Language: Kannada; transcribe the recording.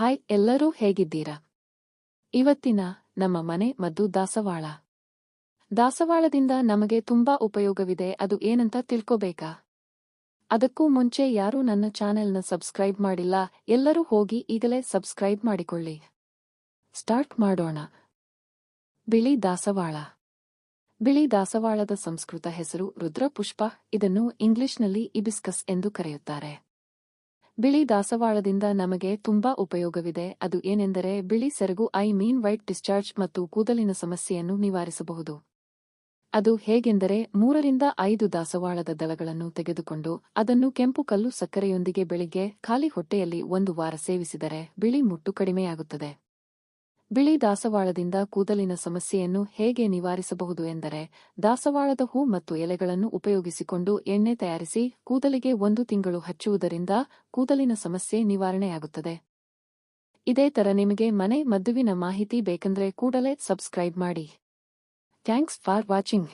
ಹಾಯ್, ಎಲ್ಲರೂ ಹೇಗಿದ್ದೀರಾ? ಇವತ್ತಿನ ನಮ್ಮ ಮನೆ ಮದ್ದು ದಾಸವಾಳ. ದಾಸವಾಳದಿಂದ ನಮಗೆ ತುಂಬಾ ಉಪಯೋಗವಿದೆ, ಅದು ಏನಂತ ತಿಳ್ಕೋಬೇಕಾ? ಅದಕ್ಕೂ ಮುಂಚೆ ಯಾರೂ ನನ್ನ ಚಾನೆಲ್ನ ಸಬ್ಸ್ಕ್ರೈಬ್ ಮಾಡಿಲ್ಲ, ಎಲ್ಲರೂ ಹೋಗಿ ಈಗಲೇ ಸಬ್ಸ್ಕ್ರೈಬ್ ಮಾಡಿಕೊಳ್ಳಿ. ಸ್ಟಾರ್ಟ್ ಮಾಡೋಣ. ಬಿಳಿ ದಾಸವಾಳ. ಬಿಳಿ ದಾಸವಾಳದ ಸಂಸ್ಕೃತ ಹೆಸರು ರುದ್ರಪುಷ್ಪ, ಇದನ್ನು ಇಂಗ್ಲಿಷ್ನಲ್ಲಿ ಇಬಿಸ್ಕಸ್ ಎಂದು ಕರೆಯುತ್ತಾರೆ. ಬಿಳಿ ದಾಸವಾಳದಿಂದ ನಮಗೆ ತುಂಬಾ ಉಪಯೋಗವಿದೆ. ಅದು ಏನೆಂದರೆ ಬಿಳಿ ಸೆರಗು, ಐ ಮೀನ್ ವೈಟ್ ಡಿಸ್ಚಾರ್ಜ್ ಮತ್ತು ಕೂದಲಿನ ಸಮಸ್ಯೆಯನ್ನು ನಿವಾರಿಸಬಹುದು. ಅದು ಹೇಗೆಂದರೆ ಮೂರರಿಂದ ಐದು ದಾಸವಾಳದ ದಳಗಳನ್ನು ತೆಗೆದುಕೊಂಡು ಅದನ್ನು ಕೆಂಪು ಕಲ್ಲು ಸಕ್ಕರೆಯೊಂದಿಗೆ ಬೆಳಿಗ್ಗೆ ಖಾಲಿ ಹೊಟ್ಟೆಯಲ್ಲಿ ಒಂದು ವಾರ ಸೇವಿಸಿದರೆ ಬಿಳಿ ಮುಟ್ಟು ಕಡಿಮೆಯಾಗುತ್ತದೆ. ಬಿಳಿ ದಾಸವಾಳದಿಂದ ಕೂದಲಿನ ಸಮಸ್ಯೆಯನ್ನು ಹೇಗೆ ನಿವಾರಿಸಬಹುದು ಎಂದರೆ, ದಾಸವಾಳದ ಹೂ ಮತ್ತು ಎಲೆಗಳನ್ನು ಉಪಯೋಗಿಸಿಕೊಂಡು ಎಣ್ಣೆ ತಯಾರಿಸಿ ಕೂದಲಿಗೆ ಒಂದು ತಿಂಗಳು ಹಚ್ಚುವುದರಿಂದ ಕೂದಲಿನ ಸಮಸ್ಯೆ ನಿವಾರಣೆಯಾಗುತ್ತದೆ. ಇದೇ ತರ ನಿಮಗೆ ಮನೆ ಮದ್ದುವಿನ ಮಾಹಿತಿ ಬೇಕಂದ್ರೆ ಕೂಡಲೇ ಸಬ್ಸ್ಕ್ರೈಬ್ ಮಾಡಿ. Thanks for watching.